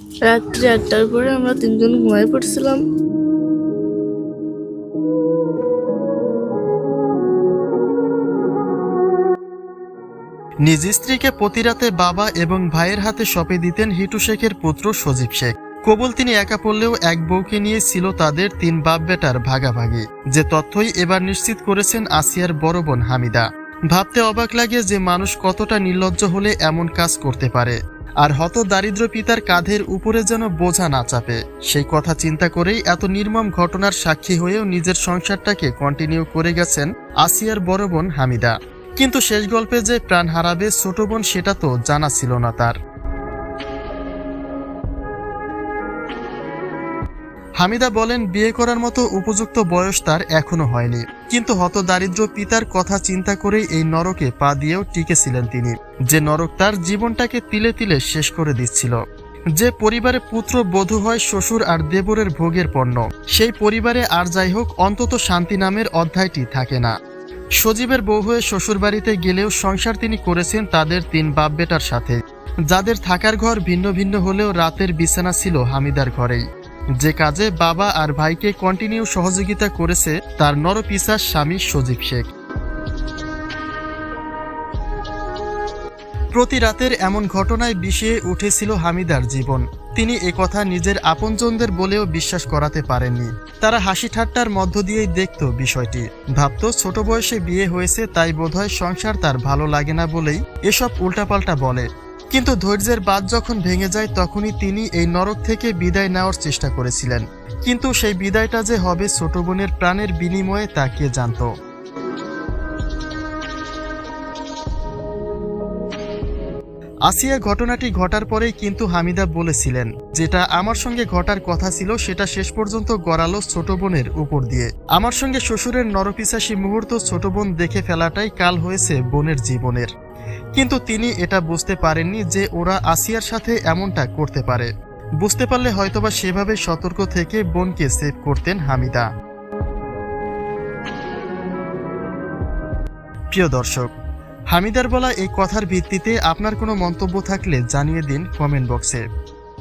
রাত্রি আটটার পরে আমরা তিনজন ঘুমাই পড়ছিলাম। নিজ স্ত্রীকে প্রতি রাতে বাবা এবং ভাইয়ের হাতে সঁপে দিতেন হিটু শেখের পুত্র সজীব শেখ। কবুল তিনি একা পড়লেও এক বউকে নিয়ে ছিল তাদের তিন বাপ বেটার ভাগাভাগি। যে তথ্যই এবার নিশ্চিত করেছেন আসিয়ার বড় বোন হামিদা। ভাবতে অবাক লাগে যে মানুষ কতটা নির্লজ্জ হলে এমন কাজ করতে পারে। আর হত দারিদ্র পিতার কাঁধের উপরে যেন বোঝা না চাপে। সেই কথা চিন্তা করেই এত নির্মম ঘটনার সাক্ষী হয়েও নিজের সংসারটাকে কন্টিনিউ করে গেছেন আসিয়ার বড় বোন হামিদা। কিন্তু শেষ গল্পে যে প্রাণ হারাবে ছোট বোন সেটা তো জানা ছিল না তার। হামিদা বলেন, বিয়ে করার মতো উপযুক্ত বয়স তার এখনও হয়নি। কিন্তু হত দারিদ্র পিতার কথা চিন্তা করেই এই নরকে পা দিয়েও টিকেছিলেন তিনি। যে নরক তার জীবনটাকে তিলে তিলে শেষ করে দিচ্ছিল। যে পরিবারে পুত্র বধূ হয় শ্বশুর আর দেবরের ভোগের পণ্য, সেই পরিবারে আর যাই হোক, অন্তত শান্তি নামের অধ্যায়টি থাকে না। সজীবের বউ হয়ে শ্বশুরবাড়িতে গেলেও সংসার তিনি করেছেন তাদের তিন বাপ বেটার সাথে। যাদের থাকার ঘর ভিন্ন ভিন্ন হলেও রাতের বিছানা ছিল হামিদার ঘরেই। যে কাজে বাবা আর ভাইকে কন্টিনিউ সহযোগিতা করেছে, তার নরপিসার স্বামী সজীব শেখ। প্রতি রাতের এমন ঘটনায় বিষিয়ে উঠেছিল হামিদার জীবন। তিনি কথা নিজের আপনজনদের বলেও বিশ্বাস করাতে পারেননি। তারা হাসি ঠাট্টার মধ্য দিয়েই দেখত বিষয়টি। ভাবত, ছোট বয়সে বিয়ে হয়েছে, তাই বোধহয় সংসার তার ভালো লাগে না বলেই এসব উল্টাপাল্টা বলে। কিন্তু ধৈর্যের বাদ যখন ভেঙে যায়, তখনই তিনি এই নরক থেকে বিদায় নেওয়ার চেষ্টা করেছিলেন। কিন্তু সেই বিদায়টা যে হবে ছোট বোনের প্রাণের বিনিময়ে তা কে জানত? আসিয়া ঘটনাটি ঘটার পরেই কিন্তু হামিদা বলেছিলেন, যেটা আমার সঙ্গে ঘটার কথা ছিল, সেটা শেষ পর্যন্ত গড়ালো ছোট বোনের উপর দিয়ে। আমার সঙ্গে শ্বশুরের নরপিসাসী মুহূর্ত ছোট বোন দেখে ফেলাটাই কাল হয়েছে বোনের জীবনের। কিন্তু তিনি এটা বুঝতে পারেননি যে ওরা আসিয়ার সাথে এমনটা করতে পারে। বুঝতে পারলে হয়তোবা সেভাবে সতর্ক থেকে বোনকে সেভ করতেন হামিদা। প্রিয় দর্শক, হামিদার বলা এই কথার ভিত্তিতে আপনার কোনো মন্তব্য থাকলে জানিয়ে দিন কমেন্ট বক্সে।